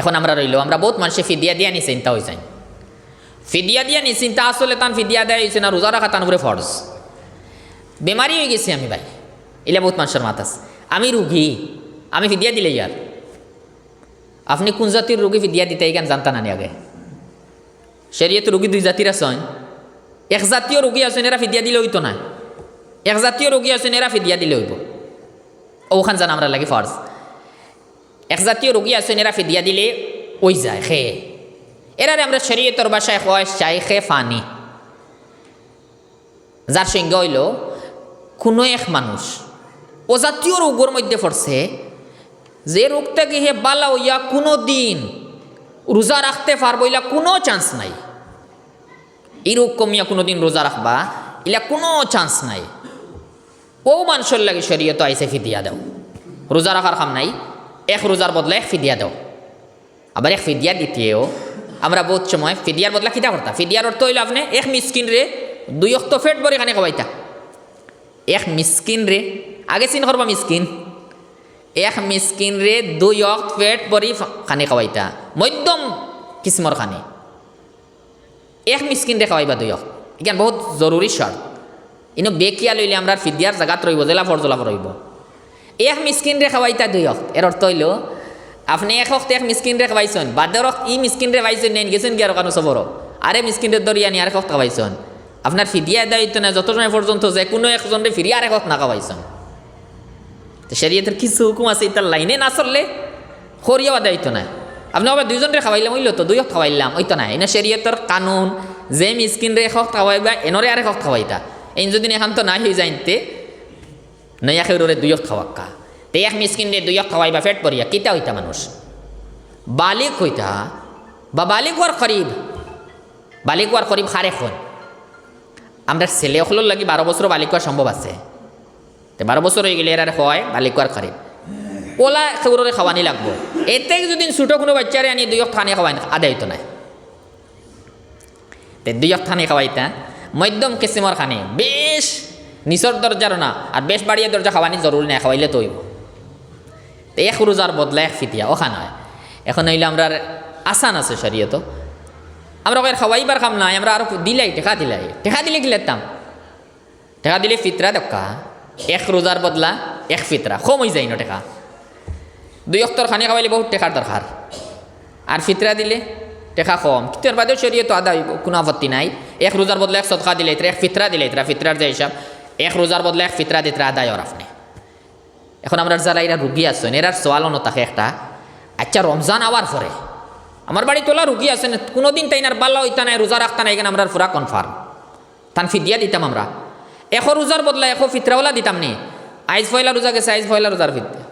এখন আমরা রইল, আমরা বহুত মানুষে ফিদিয়া দিয়া নি চিন্তা হয়ে যায় ফিদিয়া দিয়া নি চিন্তা আসলে তান ফিদিয়া দেয় হয়েছে না, রোজা রাখা তান উপরে ফরজ। বেমারি হয়ে গেছি আমি ভাই। এলে বহুত মানুষের মাথাস আমি রুগী, আমি ফিদিয়া দিলে ইয়ার। আপনি কোন জাতির রোগী ফিদিয়া দিতে এখান জানতা না নি আগে? শরীয়ত রোগী দুই জাতির আছেন এক জাতীয় রোগী আছেন এরা ফিদিয়া দিলে হইতো না। এক জাতীয় রোগী আছেন এরা ফিদিয়া দিলে হইব। ওখান জান আমরা লাগে ফরজ। এক জাতীয় রোগী আছেন এরা ফিদিয়া দিলে ওই যায় খে। এরারে আমরা শরীয়তর বাসায় হয় চাই খে ফানি। যার সঙ্গে হইল, কোনো এক মানুষ ও জাতীয় রোগের মধ্যে পড়ছে, যে রোগটা কি হে বালা হইয়া কোনো দিন রোজা রাখতে পারব ইলা কোনো চান্স নাই। এই রোগ কমিয়া কোনো দিন রোজা রাখবা ইলা কোনো চান্স নাই। ও মানুষের লাগে শরীয়ত আইসে ফিদিয়া দাও রোজা রাখার কাম নাই। এক রোজার বদলে এক ফিদিয়া দাও। আবার এক ফিদিয়া দিতেও আমরা বহুত সময় ফিদিয়ার বদলা কিতা করতা। ফিদিয়ার অর্থ হইল আপনি এক মিসকিন রে দুই অক্ত ফেট বরে খানে খাবাইতা এক মিসকিন রে, আগে চিন করবা মিসকিন। এক মিসকিন রে দুই অক্ত ফেট বরি খানে খাওয়াইতা। মধ্যম কিসমর খানে। এক মিসকিন রে খাওয়াইবা দুই অক্ত। এখান বহুত জরুরি শর্ত। ইনো বেকিয়া লইলে আমরা ফিদিয়ার জাগাত রইব, জেলা ফরজলা রইব এক মিসকিন রে খাওয়াইতা দুই অক্ত। এর অর্থ হইল, আপনি এক অক্ত এক মিসকিন রে খাওয়াইছেন বাদের অক্ত ই মিসকিন রে খাওয়াইছেন, নেন গেছেন কি আর কানো সবর আরে মিসকিন রে দরিয়া নি আর এক অক্ত খাওয়াইছেন। আপনার ফিদিয়া দায়িত্ব না যত সময় পর্যন্ত যে কোনো একজন রে ফিরিয়ে আর এক অক্ত না খাওয়াইছেন। তো শরীয়তের কিছু হুকুম আছে, ইতার লাইনে না চললে খরিয়াও দায়িত্ব নাই। আপনি আবার দুইজনরে খাওয়াইলাম ওইল তো দুই হক খাওয়াইলাম, ওই তো নাই। এনে শরীয়তের কানুন, যে মিসকিন রে হক খাওয়াইবা, এনরে আরেক হক খাওয়াইতা। এই যদি এখান তো নাই হয়ে যাইতে নয়া খেউরে দুই হক খাওয়াক্কা তে এক মিসকিন রে দুই হক খাওয়াইবা ফেট পড়িয়া, কিতা হইতা মানুষ? বালিক হইতা, বা বালিক হওয়ার করিব বালিক হওয়ার করিব খারে খন। আমরা ছেলে অখলোর লাগি বারো বছর বালিক হওয়া সম্ভব আছে। তে বারো বছর হয়ে গেলে এরা হয় বালিক হওয়ার করিব ওলা খেউরে খাওয়ানি লাগবো। এতে যদি ছোটো কোনো বাচ্চারে আনি দুই থানে খাওয়াই আদায় তো নাই তে দুই থানে খাওয়াইতা, মধ্যম কিসিমর খানে, বেশ নিচর দরজার না আর বেশ বাড়িয়ে দরজা খাওয়ানি জরুরি নাই খাওয়াইলে তৈব এক রোজার বদলা, এক ফিতিয়া ওখান হয় এখন হইলে আমরা আসান আছে শরীয়ত আমরা ওকে খাওয়াইবার খাম নাই আমরা আরও দিলাই টেকা দিলাই। টেকা দিলে কি লেতাম টেকা দিলে ফিতরা দক্কা। এক রোজার বদলা, এক ফিতরা কম হয়ে যায় না টেকা দুই অক্তর খানি খাওয়াইলে বহুত টেকার দরকার আর ফিতরা দিলে টেকা কম কিন্তু এর বাদেও তো আদা কোনো আপত্তি নাই। এক রোজার বদলে, এক সদকা দিলে, এক ফিতরা দিলে ফিতরার যে হিসাব এক রোজার বদলে এক ফিতরা দিতে আদায় ওর আপনি। এখন আমরা যারা এরা রুগী আছেন এরার সোয়ালও থাকে একটা। আচ্ছা রমজান আওয়ার পরে আমার বাড়ি তোলা রুগী আছেন, কোনোদিন তাই আর বাল্লা হইতা নাই রোজা রাখতা নাই এখানে আমরা পুরা কনফার্ম তান ফিদিয়া দিতাম আমরা। এশ রোজার বদলা এশ ফিতরাওয়ালা দিতাম নি। আইজ ফয়লা রোজা গেছে, আইজ ফয়লা রোজার ফিতরা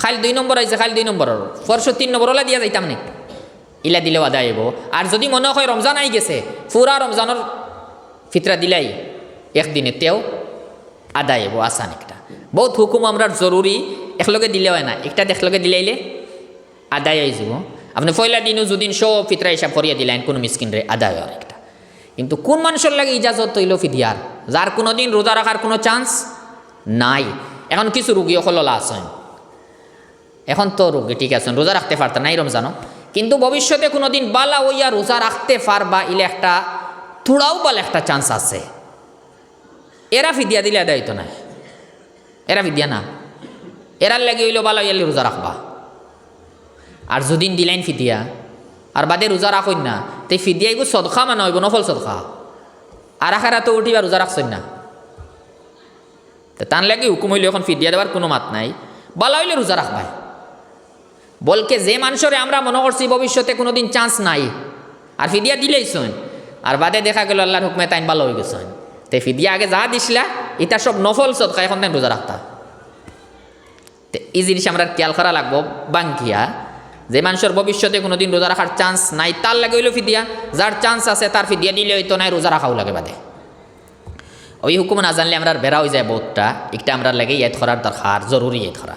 খালি দুই নম্বর আইছে খালি দুই নম্বর পরশু তিন নম্বর ওলা দিয়া যাইতাম নি। ইলা দিলেও আদায় হইব। আর যদি মনে হয় রমজান আই গেছে পুরা রমজানের ফিতরা দিলাই। একদিনে তেও আদায় হইব আসান একটা। বহুত হুকুম আমরা জরুরি একলগে দিলে হয় না একটা একলগে দিলাইলে আদায় হয়ে যাব। আপনি পয়লা দিনও যদি সব ফিতরা হিসাব করিয়া দিলেন কোনো মিসকিনরে আদায় হয় একটা। কিন্তু কোন মানুষের লাগে ইজাজত তৈল ফিদিয়ার যার কোনো দিন রোজা রাখার কোনো চান্স নাই। এখন কিছু রুগী হললা আছেন। এখন তো রোগী ঠিক আছেন রোজা রাখতে পারত নাই রমজানো কিন্তু ভবিষ্যতে কোনো দিন বালা ওইয়া রোজা রাখতে পারবা ইলে একটা থোড়াও বালা একটা চান্স আছে। এরা ফিদিয়া দিলে আদায় তো না। এরা ফিদিয়া না। এরার লাগে হইল বালা ইয়ালে রোজা রাখবা। আর যদি দিলাইন ফিদিয়া, আর বাদে রোজা রাখইন না, তে ফিদিয়া এগুলো সদখা মানে হইব, নফল সদখা আর আখারা তো উঠিবা রোজা রাখছেন না। তান লাগে হুকুম হইলে এখন ফিদিয়া দেওয়ার কোনো মাত নাই। বালা হইলে রোজা রাখবাই। বলকে যে মানুষরে আমরা মনে করছি ভবিষ্যতে কোনো দিন চান্স নাই, আর ফিদিয়া দিলেই শোন আর বাদে দেখা গেল আল্লাহর হুকমে তাইন ভালো হয়ে গেছেন। তে ফিদিয়া আগে যা দিছিলা এটা সব নফল সদকা এখন রোজা রাখতা তে এই জিনিস আমরা খেয়াল করা লাগবো বাঙ্কিয়া যে মানুষের ভবিষ্যতে কোনো দিন রোজা রাখার চান্স নাই তার লাগে হইল ফিদিয়া যার চান্স আছে তার ফিদিয়া দিলে হইতো নাই রোজা রাখাও লাগে বাদে। ওই হুকুম না জানলে আমরা বেড়া হয়ে যায় বহুতটা একটা আমরা লাগে ইয়াদ করার দরকার জরুরি ইয়াদ করা